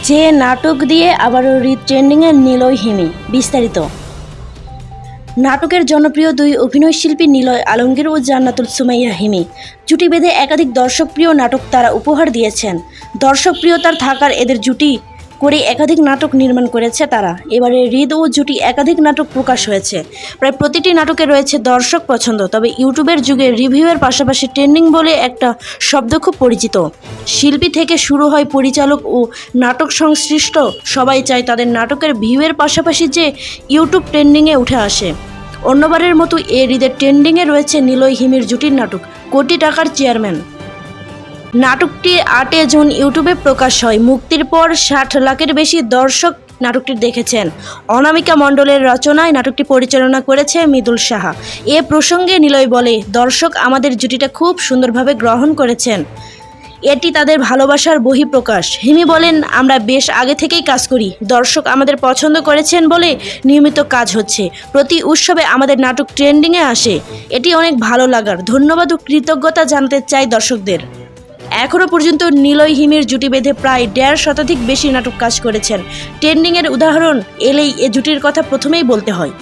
যে নাটক দিয়ে আবারও রিট্রেন্ডিংয়ে নিলয় হিমি, বিস্তারিত। নাটকের জনপ্রিয় দুই অভিনয়শিল্পী নিলয় আলমগীর ও জান্নাতুল সুমাইয়া হিমি, জুটি বেঁধে একাধিক দর্শকপ্রিয় নাটক তারা উপহার দিয়েছেন। দর্শকপ্রিয়তার থাকার এদের জুটি করে একাধিক নাটক নির্মাণ করেছে তারা। এবারে হৃদ ও জুটি একাধিক নাটক প্রকাশ হয়েছে। প্রায় প্রতিটি নাটকে রয়েছে দর্শক পছন্দ, তবে ইউটিউবের যুগে রিভিউয়ের পাশাপাশি ট্রেন্ডিং বলে একটা শব্দ খুব পরিচিত। শিল্পী থেকে শুরু হয় পরিচালক ও নাটক সংশ্লিষ্ট, সবাই চায় তাদের নাটকের ভিউয়ের পাশাপাশি যে ইউটিউব ট্রেন্ডিংয়ে উঠে আসে। অন্যবারের মতো এ হৃদের ট্রেন্ডিংয়ে রয়েছে নিলয় হিমির জুটির নাটক, কোটি টাকার চেয়ারম্যান। নাটকটি আটে জুন ইউটিউবে প্রকাশ হয়। মুক্তির পর ষাট লাখের বেশি দর্শক নাটকটি দেখেছেন। অনামিকা মণ্ডলের রচনায় নাটকটি পরিচালনা করেছে মৃদুল সাহা। এ প্রসঙ্গে নিলয় বলে, দর্শক আমাদের জুটিটা খুব সুন্দরভাবে গ্রহণ করেছেন। এটি তাদের ভালোবাসার বহিঃপ্রকাশ। হিমি বলেন, আমরা বেশ আগে থেকেই কাজ করি। দর্শক আমাদের পছন্দ করেছেন বলে নিয়মিত কাজ হচ্ছে। প্রতি উৎসবে আমাদের নাটক ট্রেন্ডিংয়ে আসে। এটি অনেক ভালো লাগার। ধন্যবাদ ও কৃতজ্ঞতা জানতে চাই দর্শকদের। এখনও পর্যন্ত নিলয় হিমের জুটি বেঁধে প্রায় দেড় শতাধিক বেশি নাটক কাজ করেছেন। ট্রেন্ডিংয়ের উদাহরণ, এলেই এ জুটির কথা প্রথমেই বলতে হয়।